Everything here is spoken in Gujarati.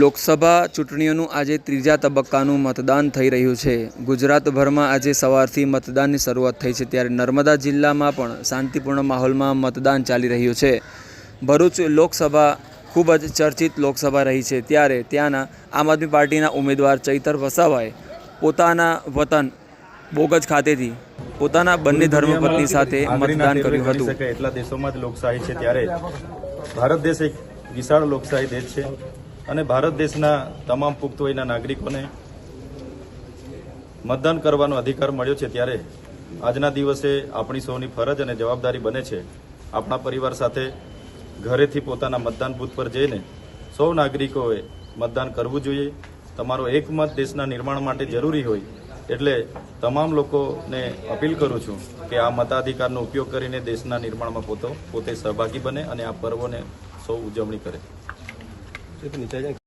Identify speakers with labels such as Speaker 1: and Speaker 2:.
Speaker 1: લોકસભા ચૂંટણીઓનું આજે ત્રીજા તબક્કાનું મતદાન થઈ રહ્યું છે. ગુજરાતભરમાં આજે સવારથી મતદાનની શરૂઆત થઈ છે ત્યારે નર્મદા જિલ્લામાં પણ શાંતિપૂર્ણ માહોલમાં મતદાન ચાલી રહ્યું છે. ભરૂચ લોકસભા ખૂબ જ ચર્ચિત લોકસભા રહી છે ત્યારે ત્યાંના આમ આદમી પાર્ટીના ઉમેદવાર ચૈતર વસાવાએ પોતાના વતન બોગજ ખાતેથી પોતાના બંને ધર્મપત્ની સાથે મતદાન કર્યું હતું.
Speaker 2: એટલા દેશોમાં જ લોકશાહી છે ત્યારે ભારત દેશ એક વિશાળ લોકશાહી દેશ છે. અને ભારત દેશના તમામ પુખ્ત વયના નાગરિકોને મતદાન કરવાનો અધિકાર મળ્યો છે ત્યારે આજના દિવસે આપણી સૌની ફરજ અને જવાબદારી બને છે આપણા પરિવાર સાથે ઘરેથી પોતાના મતદાન બૂથ પર જઈને સૌ નાગરિકોએ મતદાન કરવું જોઈએ. તમારો એક મત દેશના નિર્માણ માટે જરૂરી હોય એટલે તમામ લોકોને અપીલ કરું છું કે આ મતાધિકારનો ઉપયોગ કરીને દેશના નિર્માણમાં પોતો, પોતે સહભાગી બને અને આ પર્વોને સૌ ઉજવણી કરે. 这不你再一